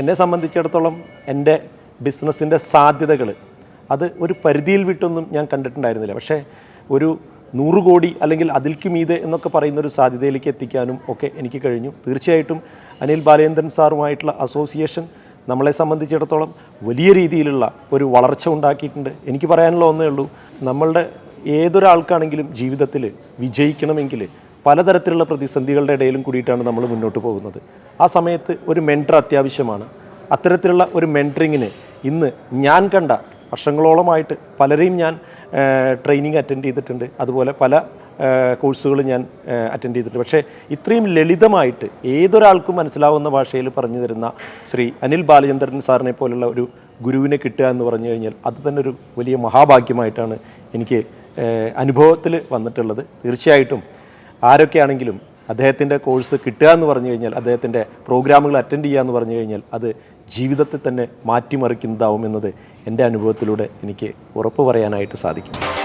എന്നെ സംബന്ധിച്ചിടത്തോളം എന്റെ ബിസിനസ്സിന്റെ സാധ്യതകൾ അത് ഒരു പരിധിയിൽ വിട്ടൊന്നും ഞാൻ കണ്ടിട്ടുണ്ടായിരുന്നില്ല. പക്ഷേ ഒരു നൂറ് കോടി അല്ലെങ്കിൽ അതിൽക്ക് മീതെ എന്നൊക്കെ പറയുന്ന ഒരു സാധ്യതയിലേക്ക് എത്തിക്കാനും ഒക്കെ എനിക്ക് കഴിഞ്ഞു. തീർച്ചയായിട്ടും അനിൽ ബാലേന്ദ്രൻ സാറുമായിട്ടുള്ള അസോസിയേഷൻ നമ്മളെ സംബന്ധിച്ചിടത്തോളം വലിയ രീതിയിലുള്ള ഒരു വളർച്ച ഉണ്ടാക്കിയിട്ടുണ്ട്. എനിക്ക് പറയാനുള്ള ഒന്നേ ഉള്ളൂ നമ്മളുടെ ഏതൊരാൾക്കാണെങ്കിലും ജീവിതത്തിൽ വിജയിക്കണമെങ്കിൽ പലതരത്തിലുള്ള പ്രതിസന്ധികളുടെ ഇടയിലും കൂടിയിട്ടാണ് നമ്മൾ മുന്നോട്ട് പോകുന്നത്. ആ സമയത്ത് ഒരു മെന്റർ അത്യാവശ്യമാണ്. അത്തരത്തിലുള്ള ഒരു മെന്ററിങ്ങിന് ഇന്ന് ഞാൻ കണ്ട വർഷങ്ങളോളമായിട്ട് പലരെയും ഞാൻ ട്രെയിനിങ് അറ്റൻഡ് ചെയ്തിട്ടുണ്ട്. അതുപോലെ പല കോഴ്സുകൾ ഞാൻ അറ്റൻഡ് ചെയ്തിട്ടുണ്ട്. പക്ഷേ ഇത്രയും ലളിതമായിട്ട് ഏതൊരാൾക്കും മനസ്സിലാവുന്ന ഭാഷയിൽ പറഞ്ഞു തരുന്ന ശ്രീ അനിൽ ബാലചന്ദ്രൻ സാറിനെ പോലുള്ള ഒരു ഗുരുവിനെ കിട്ടുക എന്ന് പറഞ്ഞു കഴിഞ്ഞാൽ അത് തന്നെ ഒരു വലിയ മഹാഭാഗ്യമായിട്ടാണ് എനിക്ക് അനുഭവത്തിൽ വന്നിട്ടുള്ളത്. തീർച്ചയായിട്ടും ആരൊക്കെയാണെങ്കിലും അദ്ദേഹത്തിന്റെ കോഴ്സ് കിട്ടുക എന്ന് പറഞ്ഞു കഴിഞ്ഞാൽ അദ്ദേഹത്തിന്റെ പ്രോഗ്രാമുകൾ അറ്റൻഡ് ചെയ്യുക എന്ന് പറഞ്ഞു കഴിഞ്ഞാൽ അത് ജീവിതത്തെ തന്നെ മാറ്റിമറിക്കുന്നതാവും എന്നത് എന്റെ അനുഭവത്തിലൂടെ എനിക്ക് ഉറപ്പ് പറയാനായിട്ട് സാധിക്കും.